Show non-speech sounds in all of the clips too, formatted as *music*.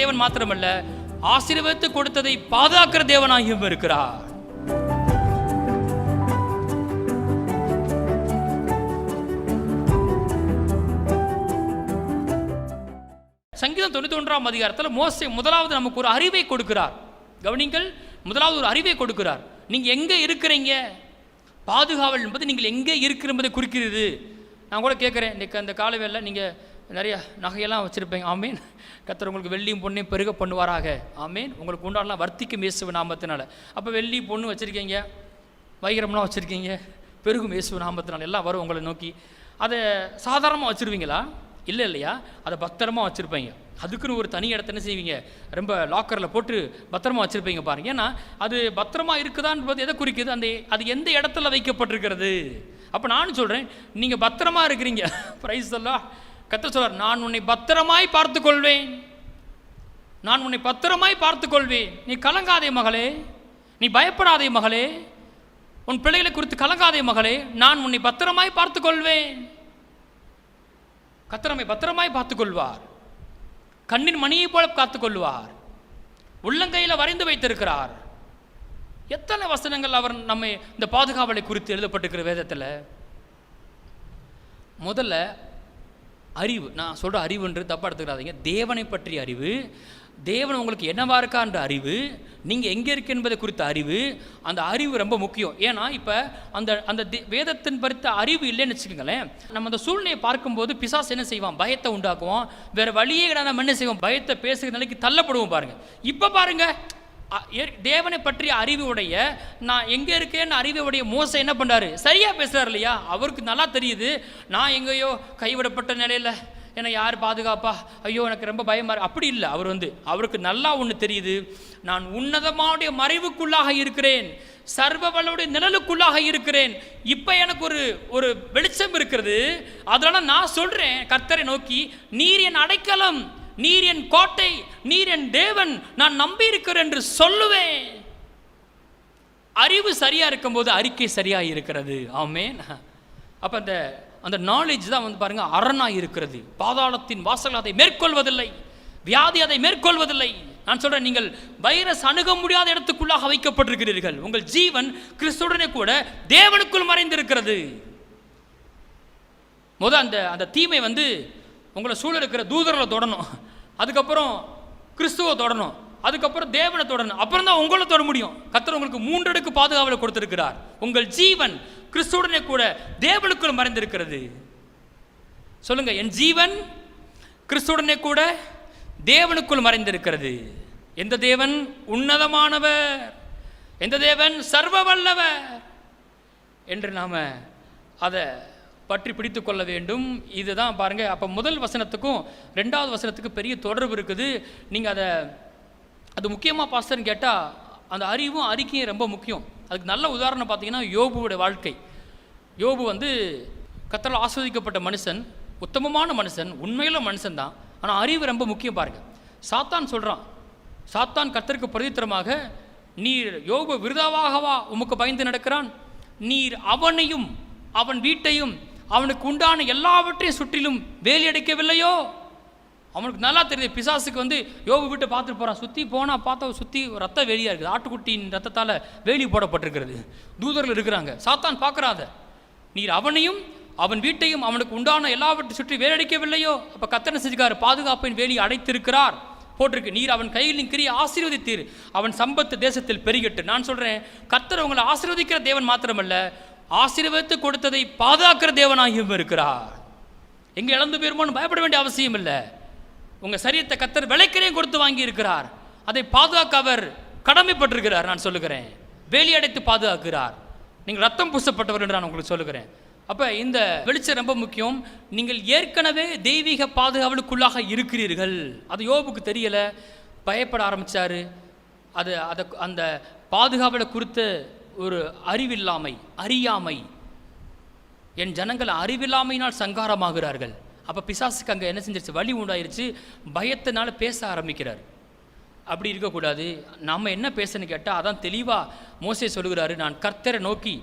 தேவன் மாத்திரமல்ல ஆசீர்வதித்து கொடுத்ததை பாதுகாக்கிற தேவனாகியும் இருக்கிறார். சங்கீதம் தொண்ணூத்தி ஒன்றாம் அதிகாரத்தில் மோசை முதலாவது நமக்கு ஒரு அறிவை கொடுக்கிறார். கவனிங்கள் முதலாவது ஒரு அறிவை கொடுக்கிறார். நீங்க எங்கே இருக்கிறீங்க? பாதுகாவல் என்பது நீங்கள் எங்கே இருக்கிற என்பதை குறிக்கிறது. நான் கூட கேட்குறேன் இன்றைக்கு அந்த காலவேளில் நீங்கள் நீங்க நிறைய நகையெல்லாம் வச்சுருப்பேங்க ஆமீன். கத்தர் உங்களுக்கு வெள்ளியும் பொண்ணையும் பெருக பண்ணுவாராக. ஆமீன். உங்களுக்கு உண்டாடலாம் வர்த்திக்கும் இயேசு நாமத்தினால. அப்போ வெள்ளி பொண்ணு வச்சிருக்கீங்க. வைகரம்லாம் வச்சுருக்கீங்க. பெருகும் இயேசு நாமத்தினால. எல்லாம் வரும் உங்களை நோக்கி. அதை சாதாரணமாக வச்சுருவீங்களா? இல்லை இல்லையா? அதை பத்திரமா வச்சுருப்பீங்க. அதுக்குன்னு ஒரு தனி இடத்த என்ன செய்வீங்க? ரொம்ப லாக்கரில் போட்டு பத்திரமா வச்சுருப்பீங்க பாருங்க. ஏன்னா அது பத்திரமா இருக்குதான்றது எதை குறிக்குது? அந்த அது எந்த இடத்துல வைக்கப்பட்டிருக்கிறது? அப்போ நானும் சொல்கிறேன் நீங்கள் பத்திரமா இருக்கிறீங்க. *laughs* ப்ரைஸ் எல்லாம் கத்த சொல்றார் நான் உன்னை பத்திரமாய் பார்த்துக்கொள்வேன். நான் உன்னை பத்திரமாய் பார்த்துக்கொள்வேன். நீ கலங்காதே மகளே. நீ பயப்படாதே மகளே. உன் பிள்ளைகளை குறித்து கலங்காதே மகளே. நான் உன்னை பத்திரமாய் பார்த்துக்கொள்வேன். கத்திரமை பத்திரமாய் பார்த்துக்கொள்வார். கண்ணின் மணியைப் போல காத்துக்கொள்வார். உள்ளங்கையில் வரைந்து வைத்திருக்கிறார். எத்தனை வசனங்கள் அவர் நம்மை இந்த பாதுகாவலை குறித்து எழுதப்பட்டிருக்கிற வேதத்தில்? முதல்ல அறிவு. நான் சொல்கிற அறிவுன்றது தப்பாக எடுத்துக்கிறாதீங்க தேவனை பற்றிய அறிவு. தேவன் உங்களுக்கு என்னவா இருக்கான்ற அறிவு. நீங்கள் எங்கே இருக்கு என்பதை குறித்த அறிவு. அந்த அறிவு ரொம்ப முக்கியம். ஏன்னா இப்போ அந்த அந்த தே- வேதத்தின் பறித்த அறிவு இல்லைன்னு வச்சுக்கோங்களேன். நம்ம அந்த சூழ்நிலையை பார்க்கும்போது பிசாஸ் என்ன செய்வான்? பயத்தை உண்டாக்குவோம் வேறு வழியே கிடையாது நம்ம என்ன செய்வோம்? பயத்தை பேசுகிற நிலைக்கு தள்ளப்படுவோம் பாருங்கள் இப்போ பாருங்கள் தேவனை பற்றிய அறிவு உடைய நான் எங்கே இருக்கேன்னு அறிவு உடைய மோசம் என்ன பண்ணுறாரு சரியாக பேசுகிறார் இல்லையா? அவருக்கு நல்லா தெரியுது. நான் எங்கேயோ கைவிடப்பட்ட நிலையில் என்னை யார் பாதுகாப்பா? ஐயோ எனக்கு ரொம்ப பயமா அப்படி இல்லை. அவர் வந்து அவருக்கு நல்லா ஒன்று தெரியுது. நான் உன்னதமாவுடைய மறைவுக்குள்ளாக இருக்கிறேன். சர்வ நிழலுக்குள்ளாக இருக்கிறேன். இப்போ எனக்கு ஒரு ஒரு வெளிச்சம் இருக்கிறது. அதனால நான் சொல்கிறேன் கர்த்தரை நோக்கி நீர் என் அடைக்கலம். நீர் என் கோட்டை நீர் என் தேவன் நான் நம்பி இருக்கிறேன் என்று சொல்லுவேன். அறிவு சரியாக இருக்கும்போது அறிக்கை சரியாக இருக்கிறது. ஆமென். அப்போ அந்த அந்த நாலேஜ் தான் வந்து பாருங்க அரணாக இருக்கிறது. பாதாளத்தின் வாசல் அதை மேற்கொள்வதில்லை. வியாதி அதை மேற்கொள்வதில்லை. நான் சொல்கிறேன் நீங்கள் வைரஸ் அணுக முடியாத இடத்துக்குள்ளாக வைக்கப்பட்டிருக்கிறீர்கள். உங்கள் ஜீவன் கிறிஸ்துடனே கூட தேவனுக்குள் மறைந்திருக்கிறது. முத அந்த அந்த தீமை வந்து உங்களை சூழ இருக்கிற தூதர்களை தொடணும். அதுக்கப்புறம் கிறிஸ்துவை தொடணும். அதுக்கப்புறம் தேவனை தொடணும். அப்புறம் தான் உங்களை தொட முடியும். கர்த்தர் உங்களுக்கு மூன்றடுக்கு பாதுகாவலை கொடுத்திருக்கிறார். உங்கள் ஜீவன் கிறிஸ்துவுடனே கூட தேவனுக்குள் மறைந்திருக்கிறது. சொல்லுங்க என் ஜீவன் கிறிஸ்துடனே கூட தேவனுக்குள் மறைந்திருக்கிறது. எந்த தேவன்? உன்னதமானவர். எந்த தேவன்? சர்வ வல்லவர். என்று நாம் அதை பற்றி பிடித்து கொள்ள வேண்டும். இதுதான் பாருங்கள் அப்போ முதல் வசனத்துக்கும் ரெண்டாவது வசனத்துக்கு பெரிய தொடர்பு இருக்குது. நீங்கள் அதை அது முக்கியமாக பாஸ்டர்னு கேட்டால் அந்த அறிவும் அறிக்கையும் ரொம்ப முக்கியம். அதுக்கு நல்ல உதாரணம் பார்த்தீங்கன்னா யோபுவோட வாழ்க்கை. யோபு வந்து கத்தரால் ஆஸ்வதிக்கப்பட்ட மனுஷன் உத்தமமான மனுஷன் உண்மையில மனுஷன் தான். ஆனால் அறிவு ரொம்ப முக்கியம் பாருங்கள் சாத்தான் சொல்கிறான் சாத்தான் கத்தருக்கு பிரதித்திரமாக நீர் யோபு விருதாவாகவா உமக்கு பயந்து நடக்கிறான்? நீர் அவனையும் அவன் வீட்டையும் அவனுக்கு உண்டான எல்லாவற்றையும் சுற்றிலும் வேலி அடைக்கவில்லையோ? அவனுக்கு நல்லா தெரியுது பிசாசுக்கு வந்து யோபு வீட்டை பார்த்துட்டு போகிறான் சுற்றி போனால் பார்த்தா சுற்றி ரத்த வேலியாக இருக்குது. ஆட்டுக்குட்டியின் ரத்தத்தால் வேலி போடப்பட்டிருக்கிறது. தூதர்கள் இருக்கிறாங்க. சாத்தான் பார்க்குறாத. நீர் அவனையும் அவன் வீட்டையும் அவனுக்கு உண்டான எல்லாவற்றை சுற்றி வேலடிக்கவில்லையோ அப்போ கத்தனை செஞ்சுக்காரு பாதுகாப்பின் வேலி அடைத்திருக்கிறார். போட்டிருக்கு. நீர் அவன் கையில் கிரிய ஆசீர்வதித்தீர். அவன் சம்பத்து தேசத்தில் பெருகிட்டு நான் சொல்கிறேன் கத்தர் உங்களை ஆசீர்வதிக்கிற தேவன் மாத்திரமல்ல ஆசீர்வதித்து கொடுத்ததை பாதுகாக்கிற தேவனாகியும் இருக்கிறார். எங்கே இழந்து போயிருமோன்னு பயப்பட வேண்டிய அவசியம் இல்லை. உங்கள் சரீரத்தை கத்தர் விலைக்கிறையும் கொடுத்து வாங்கி இருக்கிறார். அதை பாதுகாக்க அவர் கடமைப்பட்டிருக்கிறார் நான் சொல்லுகிறேன். வேலி அடைத்து பாதுகாக்கிறார். நீங்கள் ரத்தம் பூசப்பட்டவர் என்று நான் உங்களுக்கு சொல்லுகிறேன். அப்போ இந்த வெளிச்சம் ரொம்ப முக்கியம். நீங்கள் ஏற்கனவே தெய்வீக பாதுகாவலுக்குள்ளாக இருக்கிறீர்கள். அது யோபுக்கு தெரியலை. பயப்பட ஆரம்பிச்சாரு. அது அதை அந்த பாதுகாவலை குறித்து ஒரு அறிவில்லாமை அறியாமை. என் ஜனங்கள் அறிவில்லாமையினால் சங்காரமாகிறார்கள். அப்போ பிசாசுக்கு அங்கே என்ன செஞ்சிருச்சு? வழி உண்டாயிருச்சு. பயத்தினால பேச ஆரம்பிக்கிறார். அப்படி இருக்கக்கூடாது. நம்ம என்ன பேசணும்னு கேட்டால் அதான் தெளிவாக மோசே சொல்லுகிறாரு நான் கர்த்தரை நோக்கி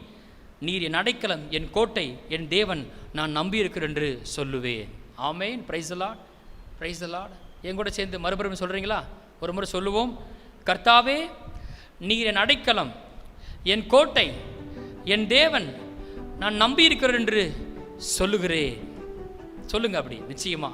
நீர் என் அடைக்கலம் என் கோட்டை என் தேவன் நான் நம்பியிருக்கிறேன் என்று சொல்லுவேன். Amen. Praise the Lord praise Lord என் கூட சேர்ந்து மறுபடியும் சொல்கிறீங்களா ஒரு முறை சொல்லுவோம். கர்த்தாவே நீர் என் அடைக்கலம் என் கோட்டை என் தேவன் நான் நம்பி இருக்கிறேன் என்று சொல்லுகிறேன். சொல்லுங்க அப்படி நிச்சயமா?